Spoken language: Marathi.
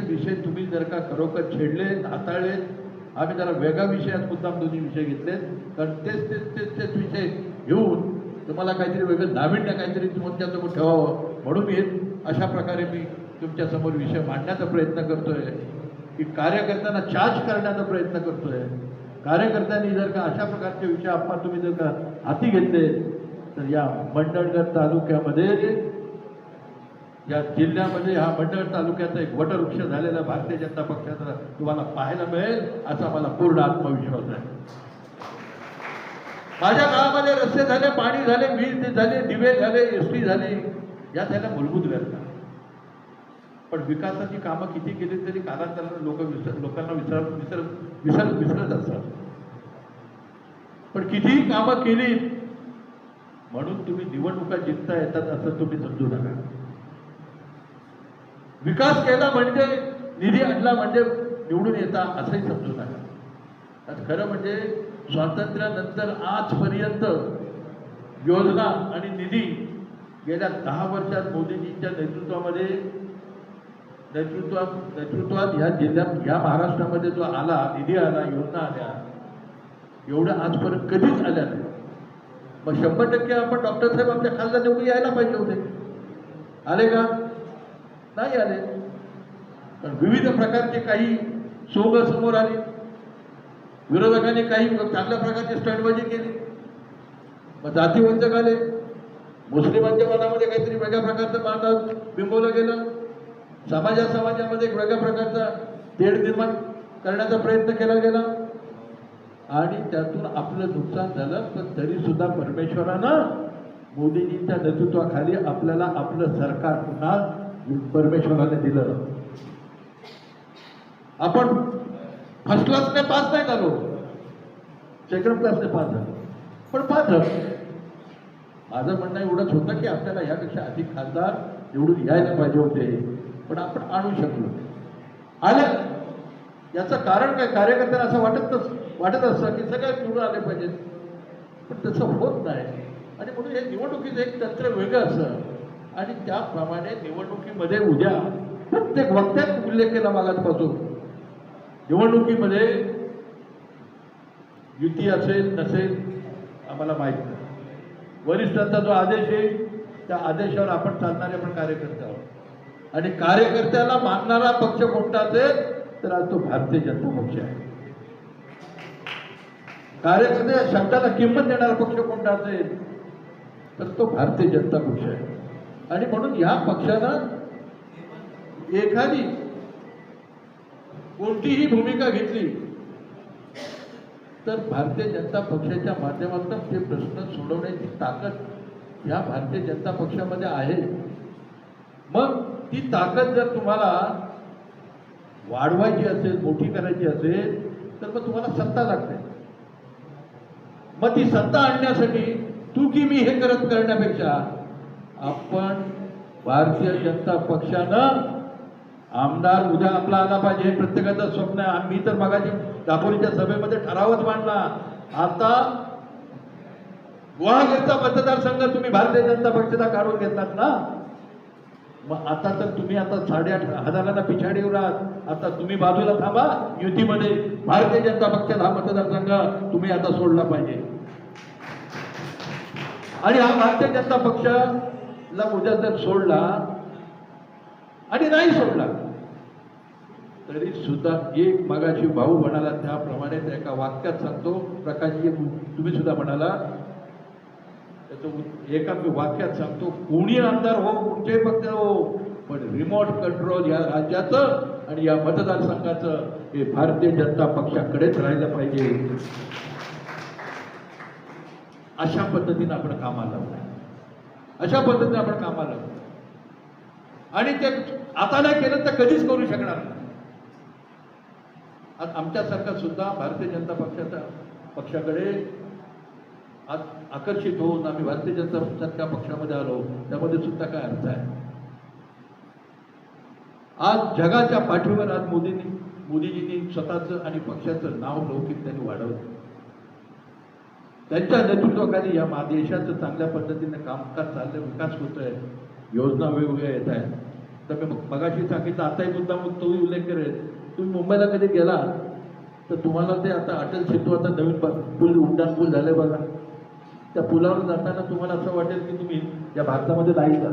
विषय तुम्ही जर का खरोखर छेडले हाताळले आम्ही जरा वेगळ्या विषयात मुद्दाम दोन्ही विषय घेतलेत. कारण तेच तेच तेच तेच विषय घेऊन तुम्हाला काहीतरी वेगळं नाविन्य काहीतरी तुमच्यासमोर ठेवावं म्हणून मी अशा प्रकारे मी तुमच्यासमोर विषय मांडण्याचा प्रयत्न करतोय. की कार्यकर्त्यांना चार्ज करण्याचा प्रयत्न करतोय. कार्यकर्त्यांनी जर का अशा प्रकारचे विषय आपण तुम्ही जर का हाती घेतले तर या मंडणगड तालुक्यामध्ये या जिल्ह्यामध्ये म्हणजे हा मंडळ तालुक्याचा एक वटवृक्ष झालेला भारतीय जनता पक्षाचा तुम्हाला पाहायला मिळेल असा मला पूर्ण आत्मविश्वास आहे. माझ्या गावामध्ये रस्ते झाले पाणी झाले वीज झाले दिवे झाले एस टी झाली या झाल्या मूलभूत गरजा. पण विकासाची कामं किती केली तरी कालांतराने लोक विसर लोकांना विसर विसर विसर विसरत असतात. पण कितीही कामं केली म्हणून तुम्ही निवडणुका जिंकता येतात असं तुम्ही समजू नका. विकास केला म्हणजे निधी आणला म्हणजे निवडून येता असंही समजू नका आज खरं म्हणजे स्वातंत्र्यानंतर आजपर्यंत योजना आणि निधी गेल्या दहा वर्षात मोदीजींच्या नेतृत्वामध्ये नेतृत्वात नेतृत्वात ह्या जिल्ह्यात ह्या महाराष्ट्रामध्ये जो आला निधी आला योजना आल्या एवढ्या आजपर्यंत कधीच आल्या नाही. मग शंभर टक्के आपण डॉक्टर साहेब आमच्या खासदार निवडून यायला पाहिजे होते. आले का? नाही आले. पण विविध प्रकारचे काही सोंग समोर आले. विरोधकांनी काही चांगल्या प्रकारची स्टँडबाजी केली. मग जातीवंचक आले. मुस्लिमांच्या मनामध्ये काहीतरी वेगळ्या प्रकारचं मानव बिंबवलं गेलं. समाजा समाजामध्ये एक वेगळ्या प्रकारचा तेढ निर्माण करण्याचा प्रयत्न केला गेला. आणि त्यातून आपलं नुकसान झालं पण तरी सुद्धा परमेश्वरानं मोदीजींच्या नेतृत्वाखाली आपल्याला आपलं सरकार पुन्हा परमेश्वराने दिलं. आपण फर्स्ट क्लासने पास नाही झालो. सेकंड क्लासने पास झालो. पण पास झालो. माझं म्हणणं एवढंच होतं की आपल्याला यापेक्षा अधिक खासदार निवडून यायला पाहिजे होते. पण आपण आणू शकलो. आले. याचं कारण काय? कार्यकर्त्यांना असं वाटत वाटत असतं की सगळे निवडून आले पाहिजेत. पण तसं होत नाही. आणि म्हणून हे निवडणुकीचं एक तंत्र वेगळं असं आणि त्याप्रमाणे निवडणुकीमध्ये उद्या प्रत्येक वक्त्यात उल्लेख केला मागासपासून निवडणुकीमध्ये युती असेल नसेल आम्हाला माहीत नाही. वरिष्ठांचा जो आदेश येईल त्या आदेशावर आपण चालणारे आपण कार्यकर्ते आहोत. आणि कार्यकर्त्याला मानणारा पक्ष कोणता असेल तर आज तो भारतीय जनता पक्ष आहे. कार्यकर्ते शब्दाला किंमत देणारा पक्ष कोणता असेल तर तो भारतीय जनता पक्ष आहे. आणि म्हणून या पक्षानं एखादी कोणतीही भूमिका घेतली तर भारतीय जनता पक्षाच्या माध्यमातून ते प्रश्न सोडवण्याची ताकद या भारतीय जनता पक्षामध्ये आहे. मग ती ताकद जर तुम्हाला वाढवायची असेल मोठी करायची असेल तर मग तुम्हाला सत्ता लागते. मग ती सत्ता आणण्यासाठी तू की मी हे करत करण्यापेक्षा आपण भारतीय जनता पक्षानं आमदार उद्या आपला आला पाहिजे. हे प्रत्येकाचं स्वप्न आहे. आम्ही तर मगाची दापोलीच्या सभेमध्ये ठरावच मांडला. आता गुहागरचा मतदारसंघ तुम्ही भारतीय जनता पक्षाचा काढून घेतलात ना? मग आता तर तुम्ही आता साडेआठ हजारांना पिछाडीवर आहात आता तुम्ही बाजूला थांबा. युतीमध्ये भारतीय जनता पक्षाचा हा मतदारसंघ तुम्ही आता सोडला पाहिजे. आणि हा भारतीय जनता पक्ष ला उद्या जर सोडला आणि नाही सोडला. तरी सुद्धा एक मगाशी भाऊ म्हणाला त्याप्रमाणे त्या एका वाक्यात सांगतो प्रकाशजी तुम्ही सुद्धा म्हणाला त्याचं एका मी वाक्यात सांगतो कोणी आमदार हो कुठचे पक्ष हो पण रिमोट कंट्रोल या राज्याचं आणि या मतदारसंघाचं हे भारतीय जनता पक्षाकडेच राहिलं पाहिजे. अशा पद्धतीनं आपण कामाला अशा पद्धतीने आपण कामाला आणि ते आता नाही केलं तर कधीच करू शकणार नाही. आज आमच्यासारखा सुद्धा भारतीय जनता पक्षाच्या पक्षाकडे आज आकर्षित होऊन आम्ही भारतीय जनता पक्षाच्या पक्षामध्ये आलो त्यामध्ये सुद्धा काय अर्थ आहे? आज जगाच्या पाठीवर आज मोदींनी मोदीजींनी स्वतःचं आणि पक्षाचं नाव लौकिक त्यांनी वाढवलं. त्यांच्या नेतृत्वाखाली या महादेशाचं चांगल्या पद्धतीने कामकाज चाललं विकास होतोय योजना वेगवेगळ्या येत आहेत तर मी मगाशी सांगितलं आताही मुद्दा मग तोही उल्लेख करेल. तुम्ही मुंबईला कधी गेला तर तुम्हाला ते आता अटल सेतू आता नवीन पूल उड्डाण पूल झाले बघा. त्या पुलावर जाताना तुम्हाला असं वाटेल की तुम्ही या भारतामध्ये नाही जात.